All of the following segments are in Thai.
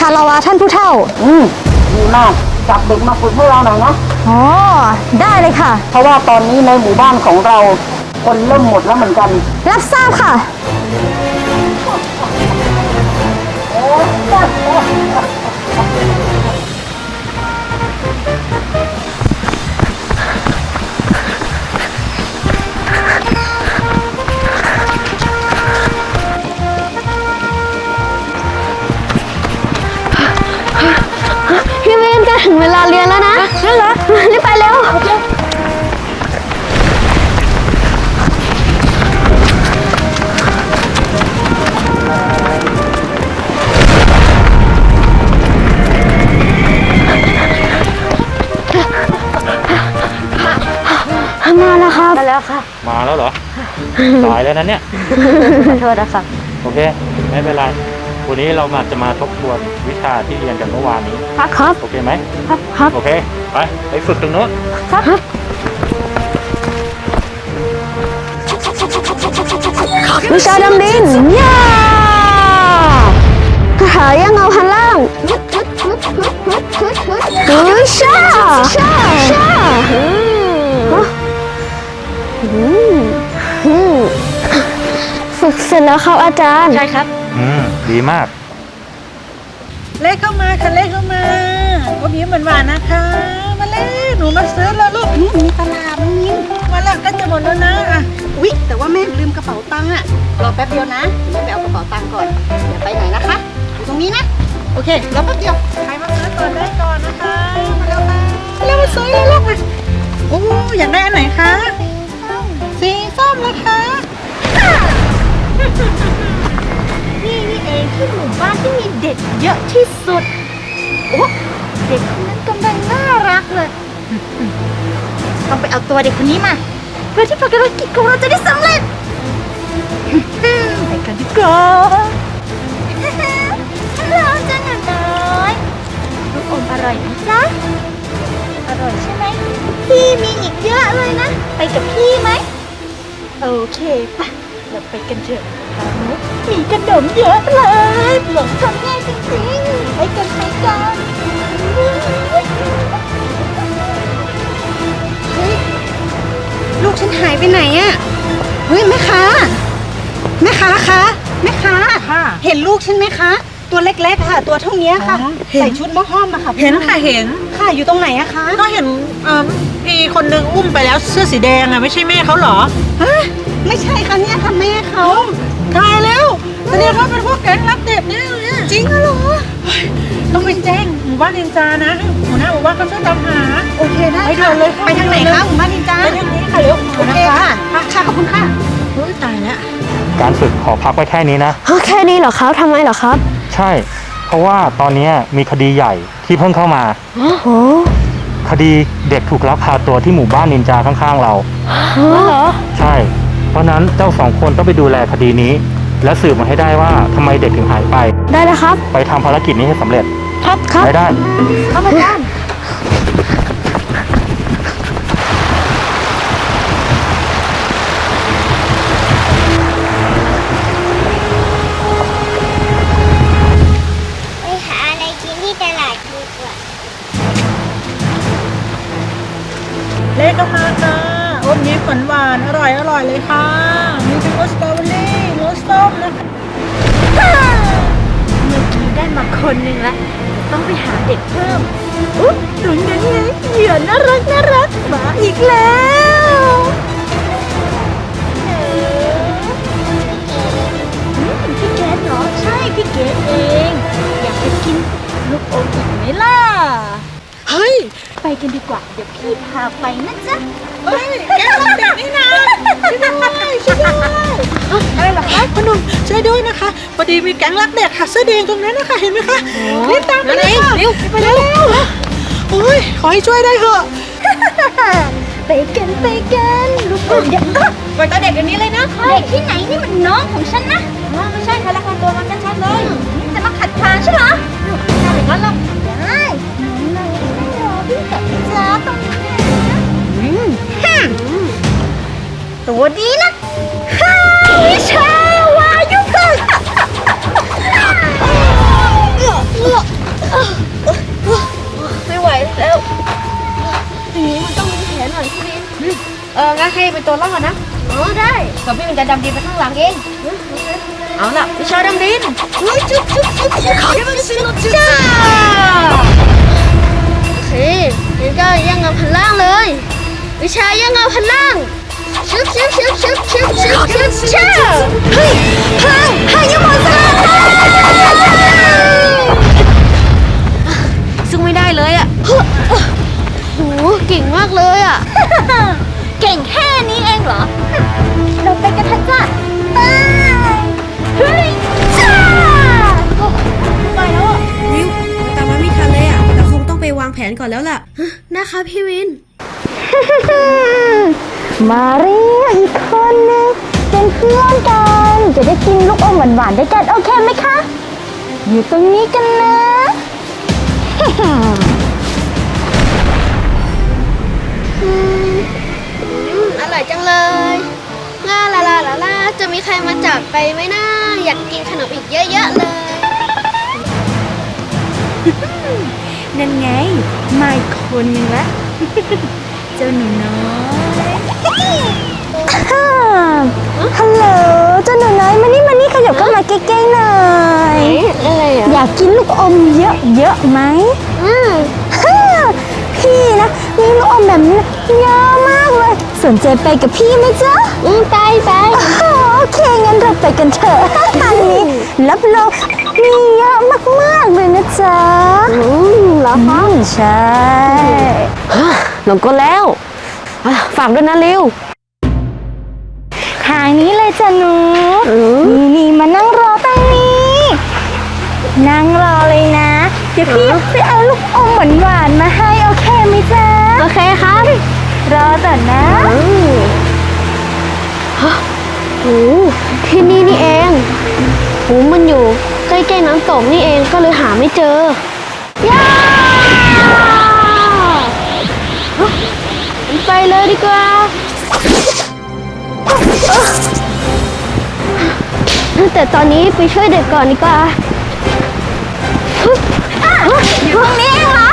คารวะท่านผู้เฒ่า อืมดีมากจับเด็กมาฝึกให้เราหน่อยนะ อ๋อ ได้เลยค่ะ เพราะว่าตอนนี้ในหมู่บ้านของเรา คนเริ่มหมดแล้วเหมือนกัน รับทราบค่ะ แล้วนะนั่นเหรอรีบไปเร็ว มาแล้วครับ มาแล้วค่ะมาแล้วเหรอ สายแล้วนะเนี่ย ขอโทษนะคะ โอเค ไม่เป็นไร วันนี้เรามาจะมาทบทวนวิชาที่เรียนกันเมื่อวานนี้ ครับ โอเคไหมครับครับ โอเค ไป ไปฝึกตรงโน้น ครับ วิชาดำดินย่าคาถาย่างเงาพันล่างวิชาชาชาฝึกเสร็จแล้วครับอาจารย์ ใช่ครับ อืมดีมาก เลขเข้ามาค่ะเลขเข้ามาอมยิ้มหวานๆนะคะ มาเลยหนูมาซื้อแล้วลูกอืมมีตลาดน้องยิ้มมาแล้วก็จะหมดแล้วนะอะอุ๊ยแต่ว่าแม่ลืมกระเป๋าตังค์อะรอแป๊บเดียวนะแม่ไปเอากระเป๋าตังค์ก่อนอย่าไปไหนนะคะอยู่ตรงนี้นะโอเครอแป๊บเดียวใครมาซื้อก่อนได้ก่อนนะคะมาแล้วค่ะมาแล้วมาซื้อแล้วลูกมาโอ้อยากได้อันไหนคะ นี่เองที่หมู่บ้านที่มีเด็กเยอะที่สุด โอ้เด็กคนนั้นกำลังน่ารักเลย ต้องไปเอาตัวเด็กคนนี้มา เพื่อที่ภารกิจของเราจะได้สำเร็จไปกันดีกว่าฮัลโหลจ้าหนูน้อยลูกอมอร่อยไหมจ๊ะ อร่อยใช่ไหม พี่มีอีกเยอะเลยนะ ไปกับพี่ไหม โอเคปะเราไปกันเถอะ มีขนมเยอะเลยหลงทำง่ายจริงๆไปกันไปกันเฮ้ยลูกฉันหายไปไหนอะเฮ้ยแม่ค้าแม่ค้าคะแม่ค้าค่ะเห็นลูกฉันไหมคะ ตัวเล็กๆค่ะ ตัวเท่านี้ค่ะอ๋อเห็นใส่ชุดมะห้อมอะค่ะเห็นค่ะเห็นค่ะอยู่ตรงไหนอะคะก็เห็นเอ่อพี่คนนึงอุ้มไปแล้วเสื้อสีแดงอะไม่ใช่แม่เขาเหรอฮะไม่ใช่ค่ะเนี่ยค่ะแม่เขา ตายแล้วแสดงว่าเป็นพวกแก๊งรักเด็กแน่เลยอะจริงเหรอต้องไปแจ้งหมู่บ้านนินจานะหัวหน้าหมู่บ้านเขาช่วยตามหา โอเคได้ไปเถอะเลยค่ะไปทางไหนไปเลยคะหมู่บ้านนินจาไปทางนี้ค่ะเร็วโอเคค่ะค่ะขอบคุณค่ะเฮ้ยตายแล้วการฝึกขอพักไว้แค่นี้นะแค่นี้เหรอครับทำไมเหรอครับ ใช่ เพราะว่าตอนนี้มีคดีใหญ่ที่เพิ่งเข้ามา โอ้โหคดีเด็กถูกลักพาตัวที่หมู่บ้านนินจาข้างๆเราเหรอ ใช่ เพราะนั้นเจ้าสองคนต้องไปดูแลคดีนี้ และสืบมาให้ได้ว่าทำไมเด็กถึงหายไป ได้แล้วครับ ไปทำภารกิจนี้ให้สำเร็จครับครับไปได้ ครับอาจารย์ไปหาอะไรกินที่ตลาดดีกว่า เลขเข้ามาค่ะอ มยิ้มหวานอร่อยอร่อยเลยค่ะ มีทั้งรสสตรอเบอรี่รสส้มนะคะเมื่อกี้ได้มาคนหนึ่งแล้วต้องไปหาเด็กเพิ่มอุ๊บตรงนั้นไงเหยื่อน่ารักน่ารักมาอีกแล้ว วยด้วยนะคะพอดีมีแก๊งรักเด็กค่ะเสื้อแดงตรงนั้นนะคะเห็นไหมคะรีบตามไปเลยค่ะเร็วไปเร็วโอ้ยขอให้ช่วยได้เถอะไปกันไปกันลูกอมเดี๋ยวปล่อยตัวเด็กเดี๋ยวนี้เลยนะเด็กที่ไหนนี่มันน้องของฉันนะไม่ใช่ค่ะ ให้เป็นตัวล่อนะอ๋อได้ส่วนพี่มันจะดำดินไปข้างหลังเอง เอาล่ะวิชาดำดินเฮ้ยจุ๊บจุ๊บจุ๊บจุ๊บจุ๊บจุ๊บจ้าโอเคงั้นก็ยังเงาพันล่างเลย วิชายังเงาพันล่างชึบชึบชึบชึบชึบชึบชึบชึบเฮ้ยพลังพายุหมดสลายซึ่งไม่ได้เลยอะโหเก่งมากเลยอะ เก่งแค่นี้เองเหรอ เราไปกันเถอะจ้ะไปเฮ้ยจ้าไปแล้วอะวิวเราตามมาไม่ทันเลยอะเราคงต้องไปวางแผนก่อนแล้วล่ะนะคะพี่วิน มาเรียกอีกคนนึงเป็นเพื่อนกัน จะได้กินลูกอมหวานๆด้วยกันโอเคไหมคะ อยู่ตรงนี้กันนะ อืมอร่อย จังเลยลาลาลาลาลาจะมีใครมาจับไปไหมนะอยากกินขนมอีกเยอะๆเลย นั่นไงมาอีกคนนึงละ เจ้าหนูน้อยฮัลโหลเจ้าหนูน้อยมานี่มานี่ขยับเข้ามาใกล้ๆหน่อยอะไรอะอยากกินลูกอมเยอะๆไหมอืมฮ่าพี่นะมีลูกอมแบบนี้เยอะมากเลย สนใจไปกับพี่ไหมจ๊ะ อืมไปไปโอเค งั้นเราไปกันเถอะทางนี้รับรองมีเยอะมากๆเลยนะจ๊ะ อืมเหรออืมใช่หลงก็แล้วอะฝากด้วยนะเร็วทางนี้เลยจ้ะหนูนี่นี่มานั่งรอตรงนี้ นั่งรอเลยนะ เดี๋ยวพี่ไปเอาลูกอมหวานๆมาให้ รอต่อนนะอืมฮะโหที่นี่นี่เองโหมันอยู่ใกล้ๆน้ำตกนี่เองก็เลยหาไม่เจอย่าฮะไปเลยดีกว่าแต่ตอนนี้ไปช่วยเด็กก่อนดีกว่าอยู่ตรงนี้เองเหรอ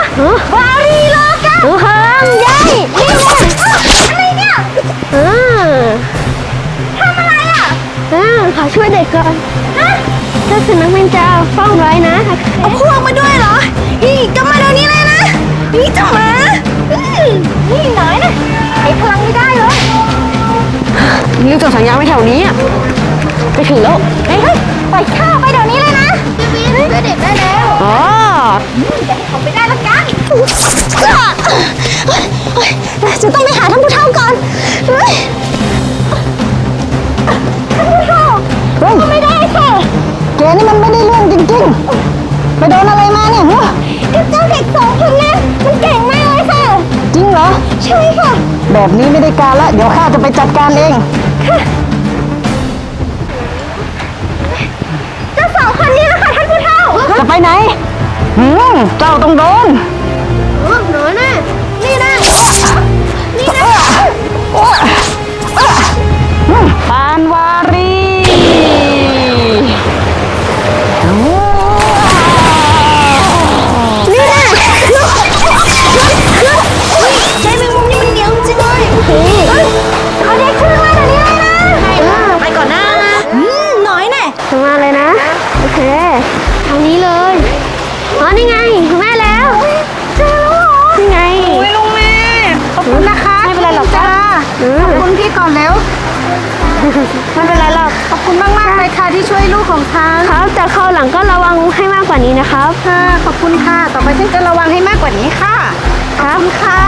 วารีโลกั นห้ามยัยนี่แน่อะไรเนี่ยอ่าทำอะไรอะอ่าขอช่วยเด็กก่อนถ้าสุนัขเป็นเจ้าเฝ้าไว้นะเอาพวกมาด้วยเหรอนี่ก็มาเดี๋ยวนี้เลยนะนี่เจ้าหมานี่หน่อยนะใช้พลังไม่ได้เลยรีบจอดสัญญาณไว้แถวนี้อะไปถึงแล้วเฮ้ยเฮ้ยปข้าไป มาเนี่ยฮะก็เจ้าเด็กสองคนนั้นมันเก่งมากเลยค่ะ จริงเหรอ ใช่ค่ะ แบบนี้ไม่ได้การละ เดี๋ยวข้าจะไปจัดการเองเจ้าสองคนนี้นะคะท่านผู้เฒ่า จะไปไหนหืม เจ้าต้องโดน ไม่เป็นไรหรอกขอบคุณมากมากๆเลยค่ะที่ช่วยลูกของฉันครับแต่คราวหลังก็ระวังให้มากกว่านี้นะครับค่ะขอบคุณค่ะ ต่อไปฉันจะระวังให้มากกว่านี้ค่ะขอบคุณค่ะ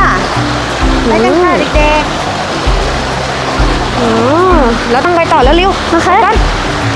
ไปกันค่ะเด็กอ๋อๆเราต้องไปต่อแล้วเร็วโอเคกัน